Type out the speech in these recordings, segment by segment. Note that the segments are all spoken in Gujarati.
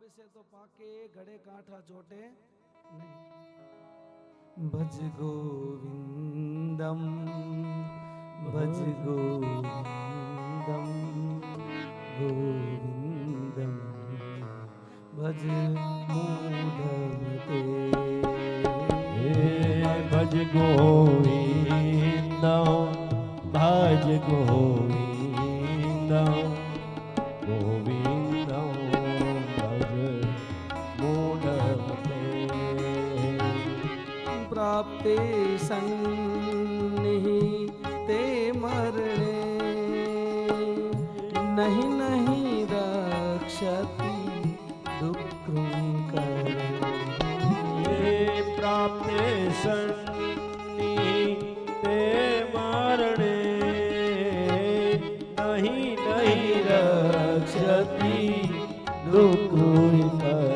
બેસે તો પાકે ઘડે કાંઠા ચોટે નહીં ભજ ગોવિંદમ ભજ ગોવિંદમ ગોવિંદમ ભજ મૂઢમતે હે ભજ ગોવિંદ ભજ સન્નિહિતે મરણે. નહીં નહીં રક્ષતિ દુઃખૃંકર હે પ્રાપ્તે સન્નિ તે મરણે. નહીં નહીં રક્ષતિ દુઃખ કરે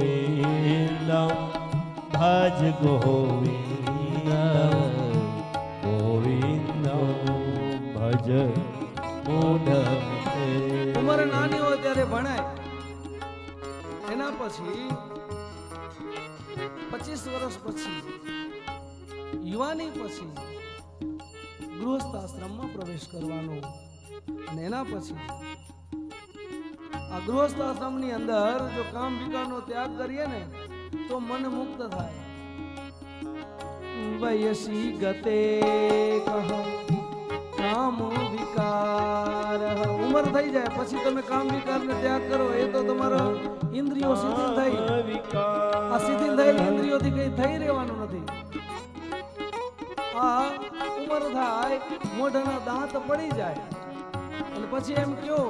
ગોવિંદમ ભજ ગોવિંદ ગોવિંદ ભજ ઉંમર નાની હોય ત્યારે ભણાય. એના પછી પચીસ વર્ષ પછી, યુવાની પછી ગૃહસ્થ આશ્રમમાં પ્રવેશ કરવાનો. અને એના પછી આ ગૃહસ્થ આશ્રમની અંદર જો કામ વિકારનો ત્યાગ કરીએ ને તો મન મુક્ત થાય. વયસી ગતે કહ કામ વિકાર ઉંમર થઈ જાય પછી તમે કામ વિકાર ને ત્યાગ કરો એ તો તમારો ઇન્દ્રિયો શિથિલ થઈ. આ શિથિલ થયેલી ઇન્દ્રિયોથી કઈ થઈ રહેવાનું નથી. આ ઉંમર થાય મોઢાના દાંત પડી જાય. અને પછી એમ કયો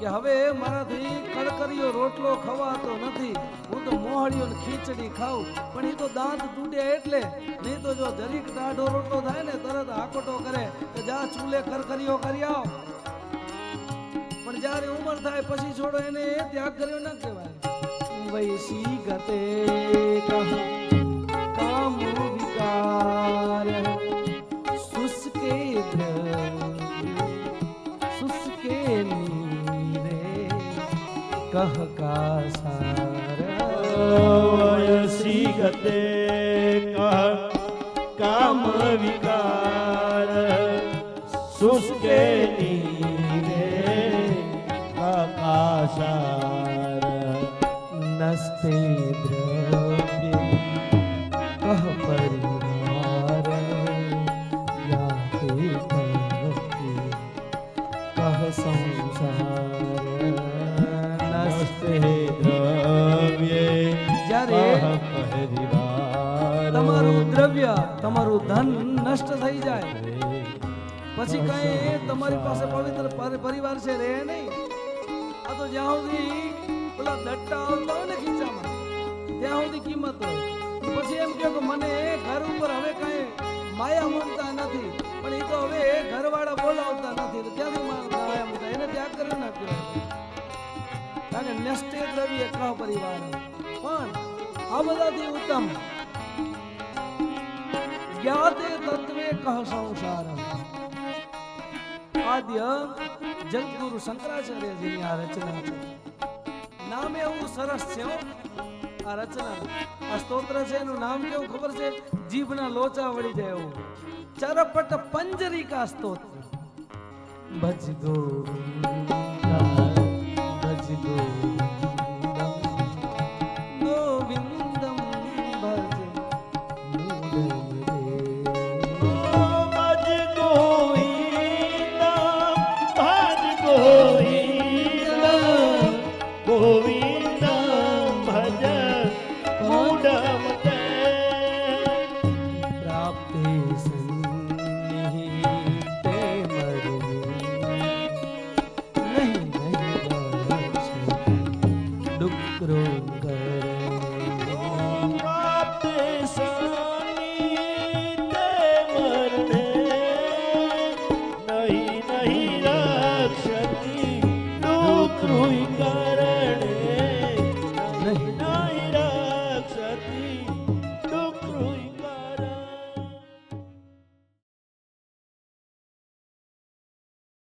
કે હવે મારાથી કડકરીયો રોટલો ખવાતો નથી. હું તો મોહળીઓ ખીચડી ખાઉં, પણ એ તો દાંત તૂટે એટલે. નહીં તો જો જરીક ટાઢો રોટલો થાય ને, તરત આકોટો કરે કે જા ચૂલે કરકરીઓ કરી આવ. પણ જ્યારે ઉંમર થાય પછી છોડો એને એ ત્યાગ કર્યો ન કહેવાય. વૈસી ગતે કહ કહ કા સાર વયસી ગતે કહ કામ વિકાર શુષ્કે નીરે આકાશાર નસ્તે દ્રવ્ય કહ તમારું ધન નષ્ટ થઈ જાય. પછી કઈ તમારી પાસે પવિત્ર પરિવાર છે રહે નહીં. આ તો જ્યાં સુધી પેલા દટ્ટા આવતા હોય ને ખીચામાં ત્યાં સુધી કિંમત હોય. પછી એમ કહો કે મને ઘર ઉપર હવે કઈ માયા મૂકતા નથી. પણ એ તો હવે ઘરવાળા બોલાવતા નથી. તો ક્યાંથી માયા મૂકતા એને ત્યાગ કરી નાખ્યો. કારણ કે નષ્ટે દ્રવ્ય કહો પરિવાર પણ આ બધાથી ઉત્તમ. જ્ઞાતે તત્વે કહ સંસાર. આદ્ય જગદગુરુ શંકરાચાર્યજીની આ રચના છે. નામ એવું સરસ છે આ રચના. આ સ્તોત્ર છે, એનું નામ કેવું ખબર છે? જીભના લોચા વળી જાય એવું. ચરપટ પંજરિકા સ્તોત્ર. ભજ